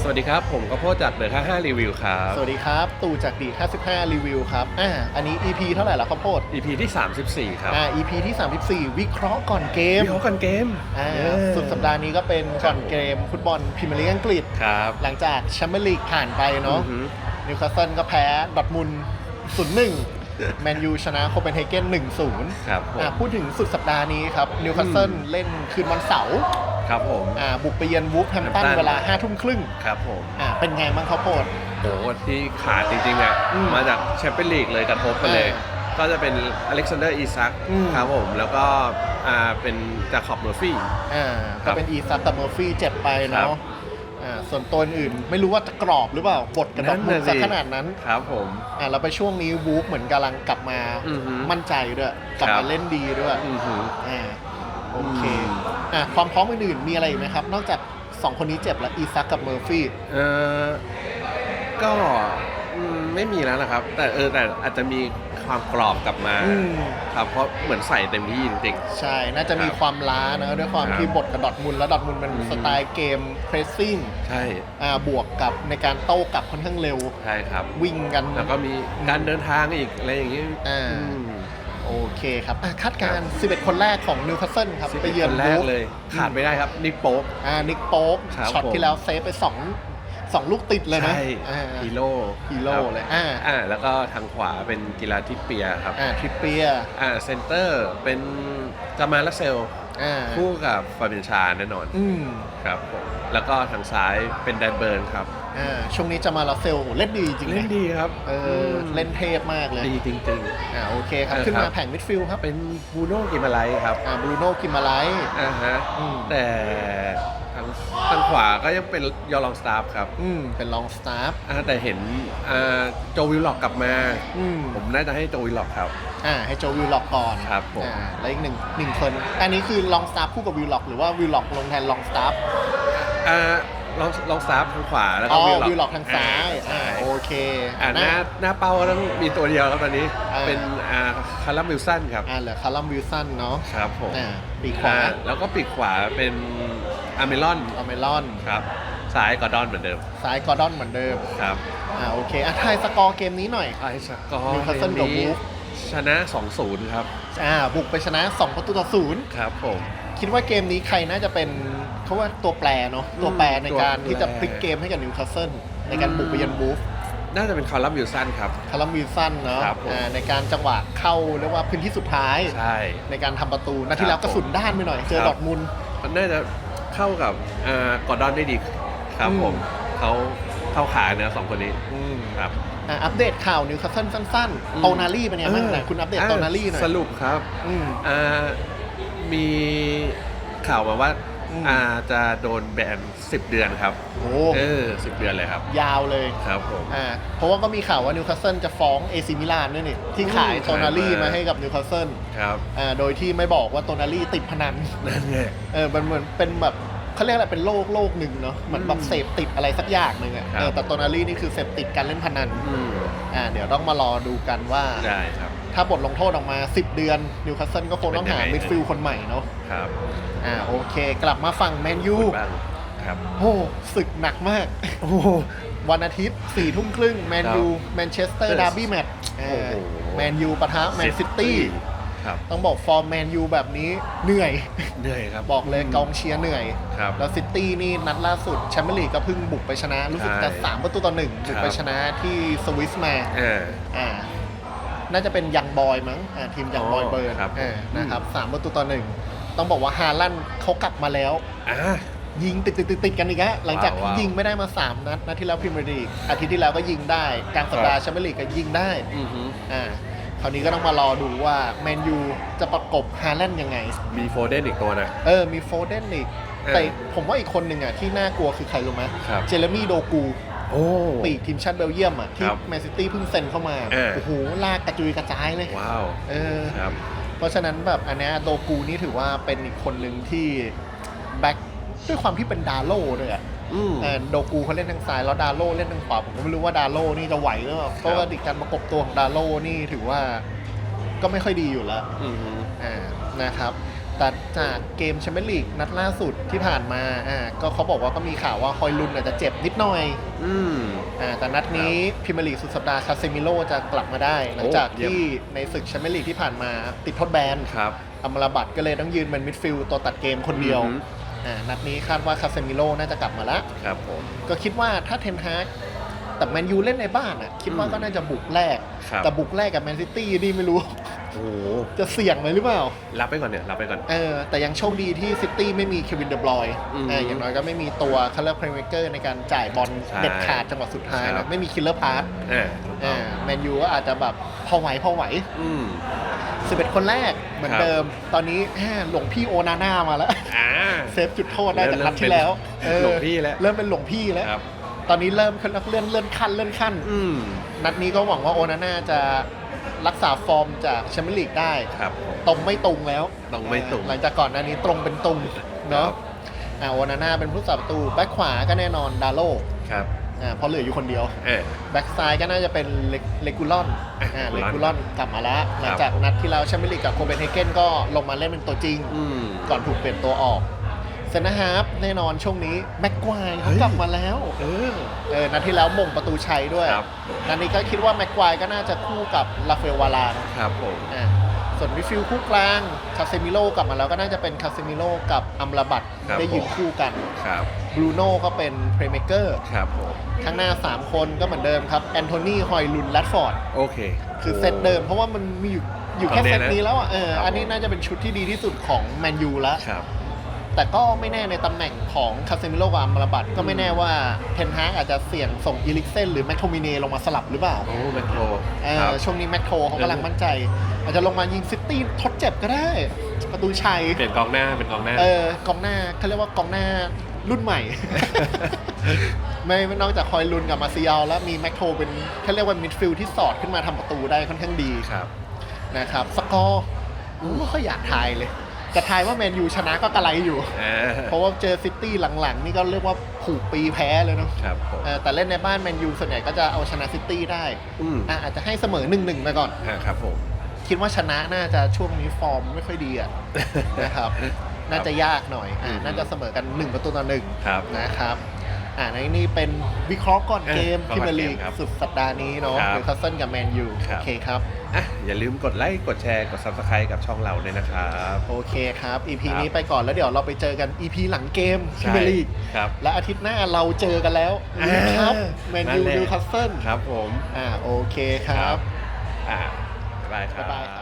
สวัสดีครับ ผมก็โพดจากเดอะค่า5รีวิวครับ สวัสดีครับ ตู่จากดี55รีวิวครับ อ่า อันนี้ EP เท่าไหร่ละข้าวโพด EP ที่ 34 ครับอ่า EP ที่ 34 วิเคราะห์ก่อนเกม วิเคราะห์กันเกมอ่าเออสุดสัปดาห์นี้ก็เป็นก่อนเกมฟุตบอลพรีเมียร์ลีกอังกฤษ ครับหลังจากแชมเปี้ยนลีกผ่านไปเนาะ อือหือนิวคาสเซิลก็แพ้ดอร์ทมุนด์0-1 แมนยูชนะโคเปนเฮเกน1-0ครับผม อ่าพูดถึงสุดสัปดาห์นี้ครับนิวคาสเซิลอืมเล่นคืนวันเสาร์ครับผม อ่าบุกไปเยือนวูฟแฮมป์ตัน Wolverhampton เวลา5ทุ่มครึ่งครับผมอ่าเป็นไงบ้างข้าวโพดโหที่ขาดจริงๆอะอืมมาจากแชมเปี้ยนลีกเลยกระทบไปเลย อ่ก็จะเป็นอเล็กซานเดอร์อีซักอืม ครับผมแล้วก็อ่าเป็นจาคอบเมอร์ฟี่ อ่าครัก็บเป็นอีซักกับเมอร์ฟี่เจ็บไปครัเนาะบอ่าส่วนตัวอื่นไม่รู้ว่าจะกรอบหรือเปล่าบทกระดอกมุนนั่นน่ะซะสิขนาดนั้นครับผม อ่าแล้วไปช่วงนี้วูฟเหมือนกำลังกลับมาอือหือมั่นใจด้วยกลับครัมาบ เล่นดีด้วยอือหือ อ่าโอเคอืม อ่าความพร้อมอื่นๆมีอะไรอีกไหมครับ นอกจากสองคนนี้เจ็บแล้วอีซักกับเมอร์ฟี่ เออก็อืมไม่มีแล้วนะครับ แต่เออแต่อาจจะมี ความกรอบกลับมาอืม ครับเพราะเหมือนใส่เต็มที่จริง ใช่ น่าจะมีครับความล้านะ ด้วยความครับที่บทกับดอทมุนแล้วดอทมุนเป็นอืม สไตล์เกมเพรสซิ่งๆ ใช่อ่าบวกกับในการโต้กลับค่อนข้างเร็ว ใช่ครับ วิ่งกัน แล้วก็มีการเดินทางอีกอะไรอย่างนี้อ่า อืม โอเคครับอะคาดการณ์11 คนแรกของนิวคาสเซิลครับสิบไปเอ็ดเยือคนนแรกวูฟเลย ขาดไม่ได้ครับ นิกโป๊ก อ่านิกโป๊กครับช็อตผม ที่แล้วเซฟไป 2 สองลูกติดเลยนะใช่อ่า ฮีโร่ฮีโร่ครับเลยอ่า อ่าแล้วก็ทางขวาเป็นกีฬาทิปเปียครับอ่าทริปเปียอ่าเซนเตอร์เป็นจามาลาเซลอ่าคู่กับฟาเบียนชาแน่นอนอืมครับผมแล้วก็ทางซ้ายเป็นไดเบิร์นครับอ่าช่วงนี้จะมาลาเซลเล่นดีจริงๆเล่นนะดีครับเออเล่นเทพมากเลยดีจริง อ่าโอเคครับ เออขึ้นคมารับแผงมิดฟิลด์ครับๆ เป็นบูโน่กิมาไลครับอ่าบรูโน่กิมมาไลท์อ่าฮะ อืมแต่ทางทาง ขวาก็ยังเป็นยอลองสตาฟครับอืมเป็นลองสตาฟอ่าแต่เห็นอ่าโจวิลล็อกกลับมา อืมผมน่าจะให้โจวิลล็อกครับ อ่าให้โจวิลล็อกก่อนครับผม อ่าแล้วอีกหนึ่งหนึ่งคน อันนี้คือลองสตาฟคู่กับวิลล็อกหรือว่าวิลล็อกลงแทนลองสตาฟอ่าลองลองสตาฟทางขวาแล้วอ๋ก็อวิลล็อกวิลล็อกทางซ้ายใช่อ่าโอเค อ่าหน้าหน้าเป้าก็ต้องมีตัวเดียวแล้วตอนนี้อ่า เป็นอ่าคาร์ลัมวิลสันครับอ่าเหลือคาร์ลัมวิลสันเนาะครับผม อ่าปีกขวา อ่แล้วก็ปีกขวาเป็น อาร์เมลอนอเมรอน ครับซ้ายกอร์ดอนเหมือนเดิมซ้ายกอร์ดอนเหมือนเดิม ครับอ่าโอเคอะทายสกอร์เกมนี้หน่อย ไอสกอร์ Newcastle กับนี้ Wolves ชนะ 2-0 ครับ อ่าบุกไปชนะ 2 ประตูต่อศูนย์ครับผม คิดว่าเกมนี้ใครน่าจะเป็นเขาว่าตัวแปรเนาะตัวแปรในการตัวแปร ที่จะพลิกเกมให้กับนิวคาสเซิลในการบุกไปเยือนบูฟน่าจะเป็นคาร์ลัมวิลสันครับ คาร์ลัมวิลสันเนาะครับผม อ่าในการจังหวะเข้าเรียกว่าพื้นที่สุดท้าย ใช่ ในการทำประตูนาทีแล้วคกรับระสุนด้านไปหน่อย เจอครับ ดอร์ทมุนด์ มันน่าจะ เข้ากับอ่ากอร์ดอนได้ดีครับอืม ผมเขาเข้าขาเนื้อสองคนนี้อืมครับ อะอัปเดตข่าวนิวคาสเซิลสั้นอืม ๆโตนาลี่เป็นไงบ้างไหนคุณอัปเดตโตนาลี่หน่อยสรุปครับ อืม อ่ามีข่าวมาว่า อืมอาจะโดนแบน10 เดือนครับโอ้เออ10เดือนเลยครับ ยาวเลยครับผมอ่าเพราะว่าก็มีข่าวว่านิวคาสเซิลจะฟ้องเอซิมิลานด้วยนี่ที่ขายอืมโตนาลี่ขายมามาให้กับนิวคาสเซิลครับอ่าโดยที่ไม่บอกว่าโตนาลี่ติดพนันนั่นไงเออมันเหมือนเป็นแบบเขาเรียกอะไรเป็นโรคโรคหนึ่งเนาะเหมือนแบบอืมเสพติดอะไรสักอย่างหนึ่งอะครับเออแต่โตนาลี่นี่คือเสพติดการเล่นพนันอืมอ่าเดี๋ยวต้องมารอดูกันว่าได้ครับ ถ้าบทลงโทษออกมา 10 เดือนนิวคาสเซิลก็คงต้องหาเป็นยังไงมิดฟิลด์คนใหม่เนาะครับอ่าโอเค กลับมาฝั่งแมนยูบ้างครับโอ้ศึกหนักมากวันอาทิตย์สี่ทุ่มครึ่งแมนยูแมนเชสเตอร์ดาร์บี้แมตช์โอ้โหแมนยูปะทะแมนซิตี้ครับต้องบอกฟอร์มแมนยูแบบนี้เหนื่อยเหนื่อยครับบอกเลยกองเชียร์เหนื่อยครับแล้วซิตี้นี่นัดล่าสุดแชมเปี้ยนลีกก็เพิ่งบุกไปชนะ รู้สึกจะใช่สามประตูต่อหนึ่งบุกไปครับชนะที่สวิสมาอ่าอ่า น่าจะเป็นยังบอยมั้งอ่าทีมยังบอยอ๋อเบิร์นครับอ่านะครับสามประตูต่อหนึ่งต้องบอกว่าฮาลันด์เขากลับมาแล้ว อ่า ยิงติดติดติดติดกันอีกแล้วหลังจากว้าวยิงไม่ได้มา 3 นัดนัดที่แล้วพรีเมียร์ลีกอาทิตย์ที่แล้วก็ยิงได้กลางสัปดาห์แชมเปี้ยนลีกก็ยิงได้อือหืออ่าคราวนี้ก็ต้องมารอดูว่าแมนยูจะประกบฮาแลนด์ยังไง มีโฟเดนอีกตัวนะ เออ มีโฟเดนอีกเออแต่ผมว่าอีกคนหนึ่งอะที่น่ากลัวคือใครรู้ไหมครับ เจเรมี่โดกู โอ้ ปีกทีมชาติเบลเยียมอะที่ครับแมนซิตี้เพิ่งเซ็นเข้ามาเออ โอ้โหลากกระจุยกระจายเลยว้าวเออ ครับ เพราะฉะนั้นแบบอันเนี้ยโดกูนี่ถือว่าเป็นอีกคนหนึ่งที่แบ็คด้วยความที่เป็นดาโล่ด้วยอะอืม เออโดกูเขาเล่นทางซ้ายแล้วดาโล่เล่นทางขวาผมก็ไม่รู้ว่าดาโล่นี่จะไหวหรือเปล่าเพราะว่าดิการประกบตัวของดาโล่นี่ถือว่าก็ไม่ค่อยดีอยู่แล้ว อือหืออ่านะครับ แต่จากเกมแชมเปี้ยนลีกนัดล่าสุดที่ผ่านมาอ่าก็เขาบอกว่าก็มีข่าวว่าฮอยลุนอาจจะเจ็บนิดหน่อยอืม อ่าแต่นัดนี้พรีเมียร์ลีกสุดสัปดาห์คาเซมิโลจะกลับมาได้ หลังจากโอ้เยี่ยม ที่ในศึกแชมเปี้ยนลีกที่ผ่านมาติดทดแบน ครับ อัมราบัตก็เลยต้องยืนเป็นมิดฟิลด์ตัวตัดเกมคนเดียวอือหืออ่านัดนี้คาดว่าคาเซมิโลน่าจะกลับมาแล้ว ครับผม ก็คิดว่าถ้าเทนฮากแต่แมนยูเล่นในบ้านอะ คิดว่าอืมก็น่าจะบุกแรก ครับ แต่บุกแรกกับแมนซิตี้นี่ไม่รู้ โอ้โหจะเสี่ยงเลยหรือเปล่า รับไปก่อนเนี่ยรับไปก่อน เออแต่ยังโชคดีที่ซิตี้ไม่มีเควินเดอบรอยน์อืมอ่าอย่างน้อยก็ไม่มีตัวคัลเลอร์เพลย์เมเกอร์ในการจ่ายบอลใช่เด็ดขาดจังหวะสุดท้ายครันะบ ไม่มีคิลเลอร์พาร์ทอ่าถูกต้องแมนยูก็อาจจะแบบพอไหวพอไหว อืม 11 คนแรกเหมือนครับ เดิม ตอนนี้แหมหลวงพี่โอนาน่ามาแล้ว อ่า เซฟจุดโทษได้เริ่จากมนัดที่แล้วเริ่มเป็นหลวงพี่แล้ว เริ่มเป็นหลวงพี่แล้ว ครับ ตอนนี้เริ่มขึ้นเลื่อนเลื่อนขั้นเลื่อนขั้น อืม นัดนี้ก็หวังว่าโอนาน่าจะ รักษาฟอร์มจากแชมเปี้ยนลีกได้ ครับผม ตรงไม่ตรงแล้วตรงไม่ตรง หลังจากก่อนหน้านี้ตรงเป็นตรงเนาะครับอ่าโอนาน่าเป็นผู้สับประตูแบ็คขวาก็แน่นอนดาโลครับอ่าเพราะเหลืออยู่คนเดียวอ่าแบ็กซ้ายก็น่าจะเป็นเลกูลอนอ่าเลเลกูกูลลออนนกลับมาแล้วหลังครับจากนัดที่แล้วแชมเปี้ยนลีกกับโคเปนเฮเกนก็ลงมาเล่นเป็นตัวจริง อืม ก่อนถูกเปลี่ยนตัวออก เซนนะฮาร์ฟแน่นอนช่วงนี้แม็กควายเฮ้เขายกลับมาแล้ว เออเออนัดที่แล้วมงประตูชัยด้วยครับ นัดนี้ก็คิดว่าแม็กควายก็น่าจะคู่กับลาเฟลวาลานครับผมอ่าส่วนมิดฟิลด์คู่กลางคาเซมิโลกลับมาแล้วก็น่าจะเป็นคาเซมิโลกับอัมราบัตครับได้ยืนผม คู่กันครับบรูโน่ก็เป็นเพลย์เมเกอร์ครับผมข้างหน้า 3 คนก็เหมือนเดิมครับแอนโทนีฮอยลุนแรดฟอร์ด โอเค คือเซตเดิมเพราะว่ามันมีอยู่อยู่แค่ตอนเนี้เซยตนะนี้แล้วอะเออครับ อันนี้น่าจะเป็นชุดที่ดีที่สุดของแมนยูแล้วครับ แต่ก็ไม่แน่ในตำแหน่งของคาเซมิโลกับอัมราบัตก็ไม่แน่ว่าเทนฮากอาจจะเสี่ยงส่งอีลิกเซนหรือแมคโทมิเนลงมาสลับหรือเปล่าโอ้แมคโครเอครัอบช่วงนี้แมคโทเขากำลังมั่นใจ อาจจะลงมายิงซิตี้ทดเจ็บก็ได้ ประตูชัยเปลี่ยนกองหน้าเป็นกองหน้าเออกองหน้าเขาเรียกว่ากองหน้ารุ่นใหม่ ไม่ไม่นอกจากคอยลุนกับมาซิยาลแล้วมีแม็กโทเป็นเขาเรียกว่ามิดฟิลด์ที่สอดขึ้นมาทำประตูได้ค่อนข้างดีครับนะครับสกอร์ไม่ค่อยอยากทายเลย จะทายว่าแมนยูชนะก็กระไรอยู่ อ่าเพราะว่าเจอซิตี้หลังๆ นี่ก็เรียกว่าผูกปีแพ้เลยเนาะครับผมเออแต่เล่นในบ้านแมนยูส่วนใหญ่ก็จะเอาชนะซิตี้ได้อืมอะอาจจะให้เสมอหนึ่งหนึ่งไปก่อน อ่าครับผม คิดว่าชนะน่าจะช่วงนี้ฟอร์มไม่ค่อยดีอะนะครับ น่าจะยากหน่อยอ่าอืม น่าจะเสมอกัน1ประตูต่อหนึ่งครับ นะครับ อ่าในนี่เป็นวิเคราะห์ก่อนเกมเออพรีเมียร์ลีกก่อนเกมครับสุดสัปดาห์นี้เนาะครับนิวคาสเซิลกับแมนยูครัโอบเคครับอะอย่าลืมกดไลค์กดแชร์กด subscribe กับช่องเราด้วยนะครับโอเคครับ EP ครับนี้ไปก่อนแล้วเดี๋ยวเราไปเจอกัน EP หลังเกมพรีเมียร์ลีกครับและอาทิตย์หน้าเราเจอกันแล้วครับแมนยูนั่นแหละนิวคาสเซิลครับผมอ่าโอเคครับอ่าบ๊ายบายครับบ๊ายบายครับ